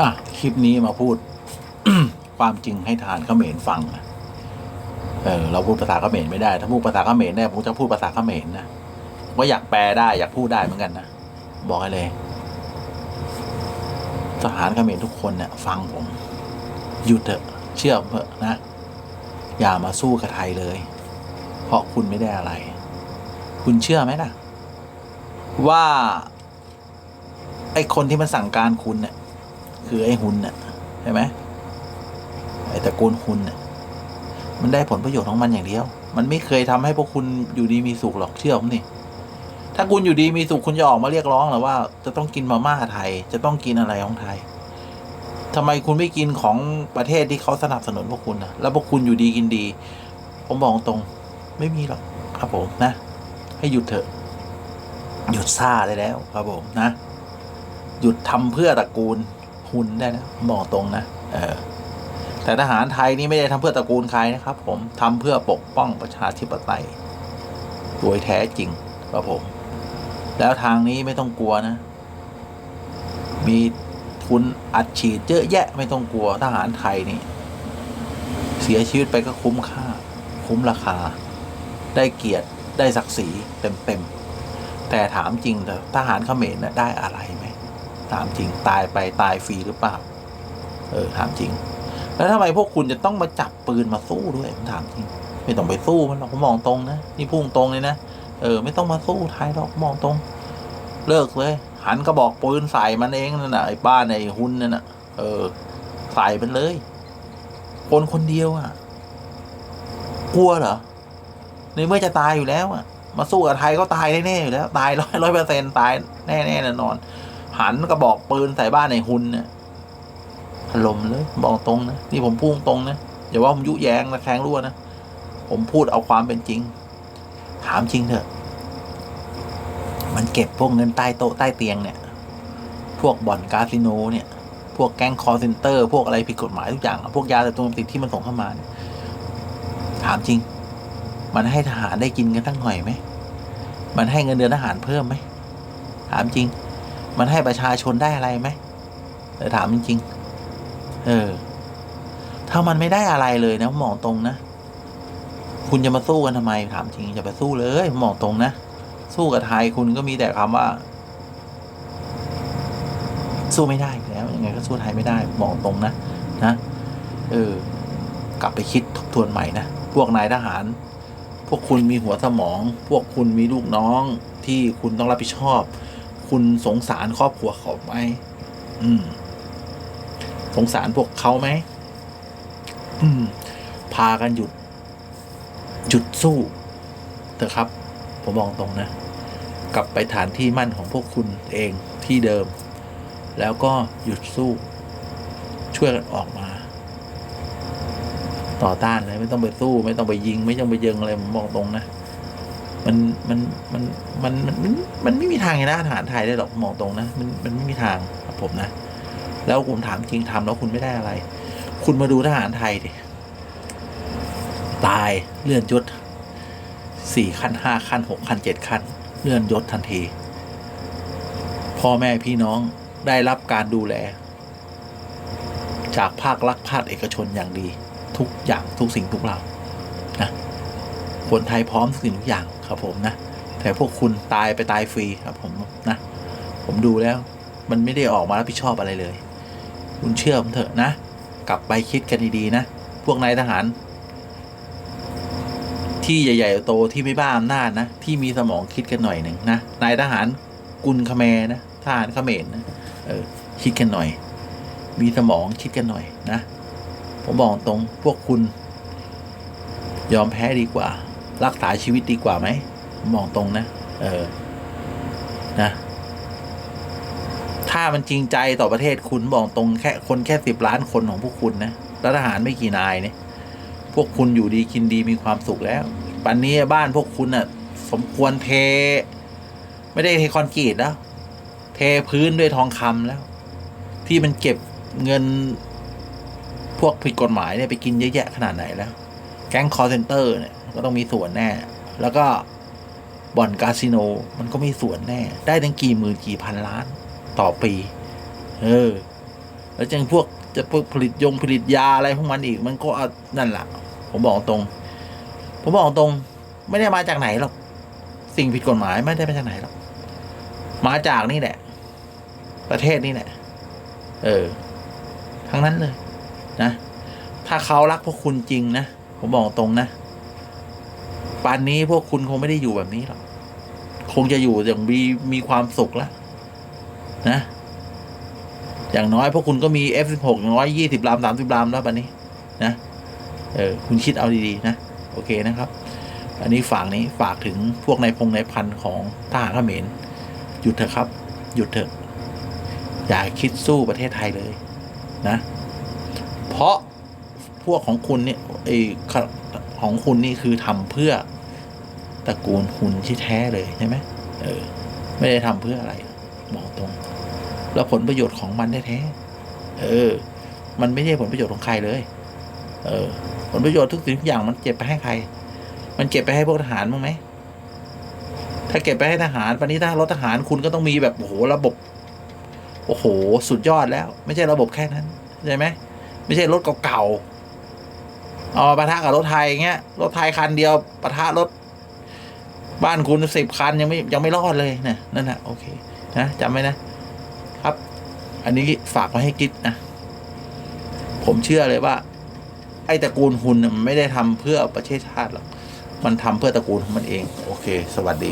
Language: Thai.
อะคลิปนี้มาพูด ความจริงให้ทานเขมรฟังนะเออเราพูดภาษาเขมรไม่ได้ ถ้าพูดภาษาเขมรได้ผมจะพูดภาษาเขมรนะผมก็อยากแปลได้อยากพูดได้เหมือนกันนะบอกให้เลย ทหารเขมรทุกคนเนี่ยฟังผมหยุดเถอะเชื่อเถอะนะ อย่ามาสู้กับไทยเลย เพราะคุณไม่ได้อะไร คุณเชื่อไหมล่ะว่า ไอคนที่มันสั่งการคุณเนี่ย คือไอ้หุนเนี่ยใช่ไหมไอ้ตระกูลหุนเนี่ยมันได้ผลประโยชน์ของมันอย่างเดียว มันไม่เคยทำให้พวกคุณอยู่ดีมีสุขหรอกเชื่อผมนี่ ถ้าคุณอยู่ดีมีสุขคุณจะออกมาเรียกร้องหรือว่า จะต้องกินมาม่าไทย จะต้องกินอะไรของไทยทำไมคุณไม่กินของประเทศที่เขาสนับสนุนพวกคุณนะแล้วพวกคุณอยู่ดีกินดี ผมบอกตรง ไม่มีหรอกครับผมนะ ให้หยุดเถอะ หยุดซ่าได้แล้วครับผมนะ หยุดทำเพื่อตระกูล หุนได้นะบอกตรงนะเออแต่ทหารไทยนี่ไม่ได้ทำเพื่อตระกูลใครนะครับ ผมทำเพื่อปกป้องประชาธิปไตยโดยแท้จริงครับผม แล้วทางนี้ไม่ต้องกลัวนะ มีทุนอัดฉีดเยอะแยะไม่ต้องกลัวทหารไทยนี่ เสียชีวิตไปก็คุ้มค่า คุ้มราคา ได้เกียรติได้ศักดิ์ศรีเต็มๆแต่ถามจริงเถอะทหารเขมรนะได้อะไรไหม ถามจริงตายไปตายฟรีหรือเปล่า เออ ถามจริง แล้วทำไมพวกคุณจะต้องมาจับปืนมาสู้ด้วยผมถามจริง ไม่ต้องไปสู้มันหรอกผมมองตรงนะนี่พุ่งตรงเลยนะเออ ไม่ต้องมาสู้ไทยหรอกมองตรง เลิกเลย หันกระบอกปืนใส่มันเองนั่นนะไอ้บ้านไอ้หุ้นนั่นนะเออ ใส่มันเลย คนคนเดียวอะ กลัวเหรอในเมื่อจะตายอยู่แล้วอะมาสู้กับไทยก็ตายแน่ๆอยู่แล้ว ตายร้อยร้อยเปอร์เซ็นตายแน่ๆแน่นอน หันกระบอกปืนใส่บ้านในหุนเนี่ยถล่มเลยบอกตรงนะนี่ผมพูดตรงนะอย่าว่าผมยุแยงนะแข้งรั่วนะผมพูดเอาความเป็นจริง ถามจริงเถอะ มันเก็บพวกเงินใต้โต๊ะใต้เตียงเนี่ย พวกบ่อนคาสิโนเนี่ย พวกแก๊งคอร์เซนเตอร์ พวกอะไรผิดกฎหมายทุกอย่าง พวกยาเสพติดที่มันส่งเข้ามา ถามจริง มันให้ทหารได้กินกันตั้งหน่อยไหม มันให้เงินเดือนทหารเพิ่มไหม ถามจริง มันให้ประชาชนได้อะไรไหมแต่ถามจริงๆ เออ ถ้ามันไม่ได้อะไรเลยนะมองตรงนะ คุณจะมาสู้กันทำไม ถามจริงจะไปสู้เลยมองตรงนะ สู้กับไทยคุณก็มีแต่คำว่า สู้ไม่ได้แล้วยังไงก็สู้ไทยไม่ได้มองตรงนะนะเออ กลับไปคิดทบทวนใหม่นะพวกนายทหาร พวกคุณมีหัวสมอง พวกคุณมีลูกน้องที่คุณต้องรับผิดชอบ คุณสงสารครอบครัวเขาไหมอืม สงสารพวกเขาไหมอืม พากันหยุด หยุดสู้เถอะครับ ผมมองตรงนะ กลับไปฐานที่มั่นของพวกคุณเองที่เดิม แล้วก็หยุดสู้ ช่วยกันออกมา ต่อต้านเลยไม่ต้องไปสู้ ไม่ต้องไปยิง ไม่ต้องไปยิงอะไรผมบอกตรงนะ มันมันมันมันมันมันมันไม่มีทางชนะทหารไทยได้หรอกมอกตรงนะมันมันไม่มีทางครับผมนะ แล้วผมถามจริงทำแล้วคุณไม่ได้อะไร คุณมาดูทหารไทยดิตายเลื่อนยศสี่ขั้นห้าขั้นหกขั้นเจ็ดขั้น เลื่อนยศทันทีพ่อแม่พี่น้องได้รับการดูแล จากภาครัฐภาคเอกชนอย่างดี ทุกอย่างทุกสิ่งทุกเรานะคนไทยพร้อมทุกสิ่งทุกอย่าง ครับผมนะ แต่พวกคุณตายไปตายฟรีครับผมนะ ผมดูแล้ว มันไม่ได้ออกมารับผิดชอบอะไรเลย คุณเชื่อผมเถอะนะ กลับไปคิดกันดีๆนะ พวกนายทหาร ที่ใหญ่ๆโตที่ไม่บ้าอำนาจนะ ที่มีสมองคิดกันหน่อยหนึ่งนะ นายทหารกุลคแมร์นะทหารเขมรนะเออคิดกันหน่อย มีสมองคิดกันหน่อยนะ ผมบอกตรงพวกคุณ ยอมแพ้ดีกว่า รักษาชีวิตดีกว่าไหมมอกตรงนะ เออ นะ ถ้ามันจริงใจต่อประเทศคุณบอกตรงแค่คนแค่สิบล้านคนของพวกคุณนะแล้วทหารไม่กี่นายเนี่ย พวกคุณอยู่ดีกินดีมีความสุขแล้ว ปันนี้บ้านพวกคุณน่ะ สมควรเท ไม่ได้เทคอนกรีตแล้ว เทพื้นด้วยทองคำแล้ว ที่มันเก็บเงินพวกผิดกฎหมายเนี่ยไปกินเยอะแยะขนาดไหนแล้ว แก๊งคอร์เซนเตอร์เนี่ย ก็ต้องมีส่วนแน่ แล้วก็บ่อนคาสิโนมันก็มีส่วนแน่ ได้ตั้งกี่หมื่นกี่พันล้านต่อปี เออ แล้วจังพวกจะพวกผลิตยงผลิตยาอะไรพวกมันอีก มันก็นั่นแหละผมบอกตรง ผมบอกตรง ไม่ได้มาจากไหนหรอก สิ่งผิดกฎหมายไม่ได้มาจากไหนหรอก มาจากนี่แหละ ประเทศนี่แหละ เออ ทั้งนั้นเลย นะ ถ้าเขารักพวกคุณจริงนะ ผมบอกตรงนะ ป่านนี้พวกคุณคงไม่ได้อยู่แบบนี้หรอกคงจะอยู่อย่างมีมีความสุขแล้วนะ อย่างน้อยพวกคุณก็มี F16 อย่างน้อยยี่สิบลำสามสิบลำแล้วป่านนี้ นะเออคุณคิดเอาดีๆนะโอเคนะครับ อันนี้ฝากนี้ฝากถึงพวกนายพงนายพันของทหารเขมรหยุดเถอะครับ หยุดเถอะ อย่าคิดสู้ประเทศไทยเลย นะ เพราะพวกของคุณเนี่ยไอ้ ของคุณนี่คือทำเพื่อตระกูลคุณที่แท้เลยใช่ไหมเออ ไม่ได้ทำเพื่ออะไร บอกตรง แล้วผลประโยชน์ของมันแท้ๆเออ มันไม่ใช่ผลประโยชน์ของใครเลย เออ ผลประโยชน์ทุกสิ่งทุกอย่างมันเก็บไปให้ใคร มันเก็บไปให้พวกทหารมั้งไหมถ้าเก็บไปให้ทหารปันนี้ถ้ารถทหารคุณก็ต้องมีแบบโอ้โหระบบ โอ้โห สุดยอดแล้ว ไม่ใช่ระบบแค่นั้นใช่ไหมไม่ใช่รถเก่าๆ เอามาปะทะกับรถไทยอย่างเงี้ยรถไทยคันเดียวปะทะรถ บ้านคุณสิบคันยังไม่ยังไม่รอดเลยนะนั่นนะโอเค นะจำไว้นะ ครับ อันนี้ฝากไว้ให้คิดนะผมเชื่อเลยว่า ไอ้ตระกูลคุณน่ะมันไม่ได้ทำเพื่อประเทศชาติหรอกมันทำเพื่อตระกูลของมันเอง โอเค สวัสดี